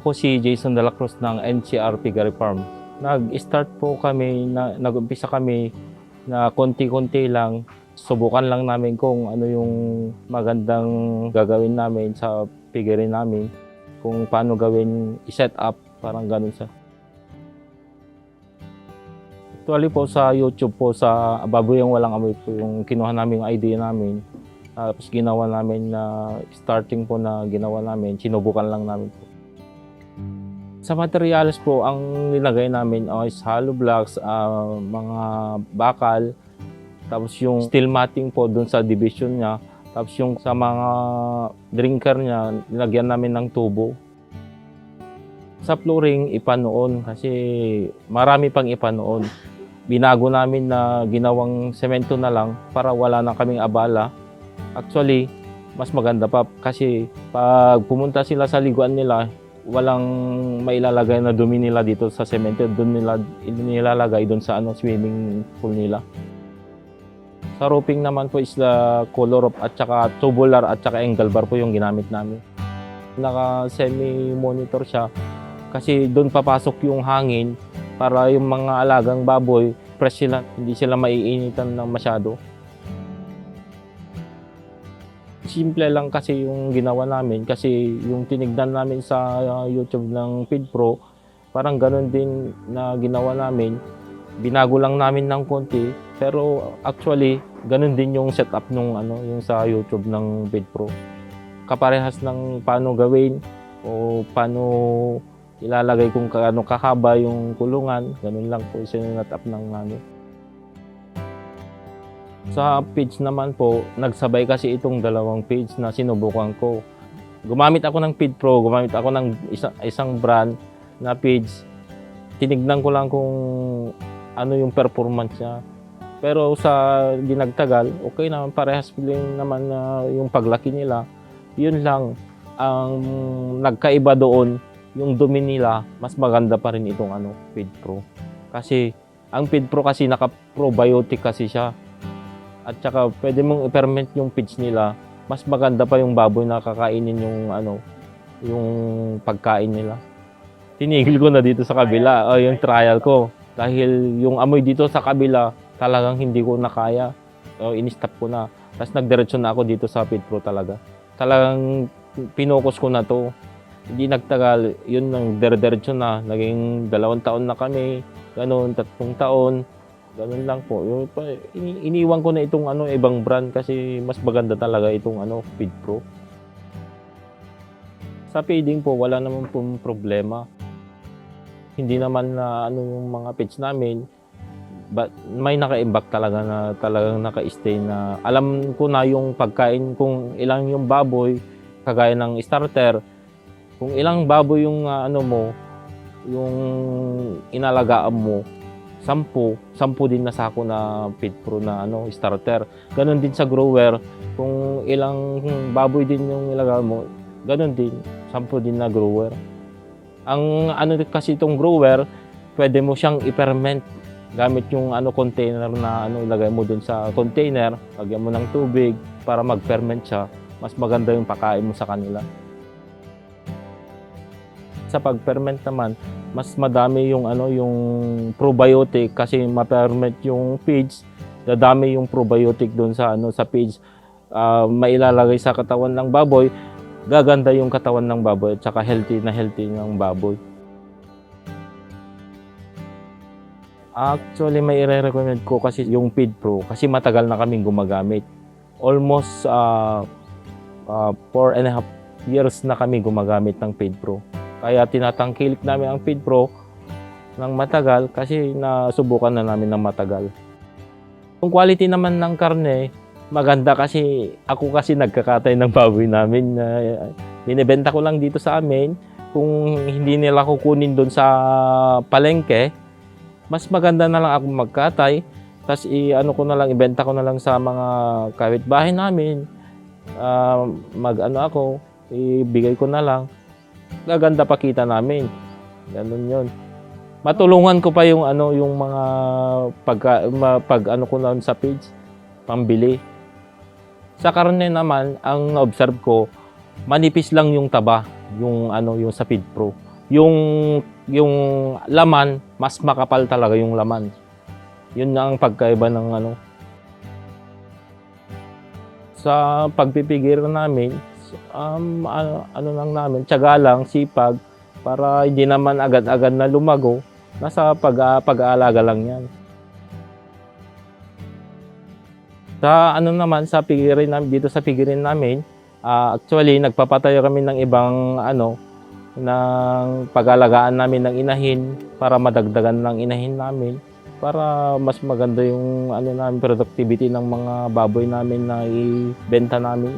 Ako po si Jason de la Cruz ng NCR Piggery Farm. Nag-start po kami, na, nag-umpisa kami na konti-konti lang. Subukan lang namin kung ano yung magandang gagawin namin sa piggery namin. Kung paano gawin, i-set up, parang ganun sa. Actually po sa YouTube po, sa Baboy ang Walang Amoy po yung kinuha namin yung idea namin. Tapos ginawa namin na starting po na ginawa namin, sinubukan lang namin po. Sa materials po, ang nilagay namin is hollow blocks, ah, mga bakal, tapos yung steel matting po dun sa division niya, tapos yung sa mga drinker niya, nilagyan namin ng tubo. Sa flooring, ipa noon kasi marami pang ipa noon. Binago namin na ginawang semento na lang para wala na kaming abala. Actually, mas maganda pa kasi pag pumunta sila sa liguan nila, walang mailalagay na dumi nila dito sa semento, doon nila nilalagay doon sa ano swimming pool nila. Sa roofing naman po is the color of at saka tubular at saka angle bar po yung ginamit namin. Naka semi monitor siya kasi doon papasok yung hangin para yung mga alagang baboy fresh sila, hindi sila maiinitan ng masyado. Simple lang kasi yung ginawa namin kasi yung tinignan namin sa uh, YouTube ng Feed Pro, parang ganun din na ginawa namin. Binago lang namin ng konti, pero actually ganun din yung setup nung ano, yung sa YouTube ng Feed Pro. Kaparehas ng paano gawin o paano ilalagay kung kaano kakaba yung kulungan, ganun lang po sinunat-up ng namin. Sa page naman po, nagsabay kasi itong dalawang page na sinubukan ko. Gumamit ako ng Feed Pro, gumamit ako ng isa, isang brand na page. Tinignan ko lang kung ano yung performance niya. Pero sa dinagtagal, okay naman, parehas din naman na yung paglaki nila. Yun lang, ang nagkaiba doon, yung dumi nila, mas maganda pa rin itong ano, Feed Pro. Kasi, ang Feed Pro kasi naka-probiotic kasi siya. At saka pwede mong i-ferment yung feeds nila. Mas maganda pa yung baboy na kakainin yung ano, yung pagkain nila. Tinigil ko na dito sa kabila, o yung trial ko. Dahil yung amoy dito sa kabila, talagang hindi ko na kaya. O, in-stop ko na. Tapos nagdiretso na ako dito sa Feed Pro talaga. Talagang pinokus ko na to. Hindi nagtagal, yun nang dire-diretso na. Naging dalawang taon na kami, ganun, tatlong taon. Ganun lang po. Yung, ini- iniwan ko na itong ano, ibang brand kasi mas maganda talaga itong ano, Feed Pro. Sa feeding po, wala naman pong problema. Hindi naman na ano yung mga pets namin, but may naka-imbak talaga na talagang naka-stay na alam ko na yung pagkain kung ilang yung baboy kagaya ng starter kung ilang baboy yung ah, ano mo yung inalagaan mo sampu sampu din na sako na feed pro na ano starter ganon din sa grower kung ilang baboy din yung ilagay mo ganon din sampu din na grower ang ano kasi itong grower pwede mo siyang i-ferment gamit yung ano container na ano ilagay mo dun sa container, lagyan mo ng tubig para mag-ferment siya. Mas maganda yung pakain mo sa kanila. Sa pag-ferment naman, mas madami yung ano yung probiotic kasi ma-ferment yung feeds, dadami yung probiotic doon sa ano sa feeds. Ah, mailalagay sa katawan ng baboy, gaganda yung katawan ng baboy at saka healthy na healthy ng baboy. Actually, may i-recommend ko kasi yung Feed Pro kasi matagal na kaming gumagamit. Almost uh, uh, four and a half years na kami gumagamit ng Feed Pro. Kaya tinatangkilik namin ang Feed Pro ng matagal kasi nasubukan na namin ng matagal. Yung quality naman ng karne, maganda kasi ako kasi nagkakatay ng baboy namin. Uh, binibenta ko lang dito sa amin. Kung hindi nila kukunin doon sa palengke, mas maganda na lang ako magkatay. Tapos i-ano ko na lang, ibenta ko na lang sa mga kapitbahay namin. Ah, mag ano ako, ibigay ko na lang. Gaganda pa kita namin. Ganun yun. Matulungan ko pa yung ano, yung mga ma- pag ano ko na sa page, pambili. Sa karne naman, ang observe ko, manipis lang yung taba, yung ano, yung sa Feed Pro. Yung yung laman, mas makapal talaga yung laman. Yun na ang pagkaiba ng ano. Sa pagpipigil namin, um, ano, ano lang namin, tiyaga lang, sipag, para hindi naman agad-agad na lumago. Nasa pag, pag-aalaga lang yan. Sa ano naman, sa pigirin namin, dito sa pigirin namin, ah, actually, nagpapatayo kami ng ibang ano, ng pag-alagaan namin ng inahin para madagdagan ng inahin namin para mas maganda yung ano namin productivity ng mga baboy namin na ibenta namin.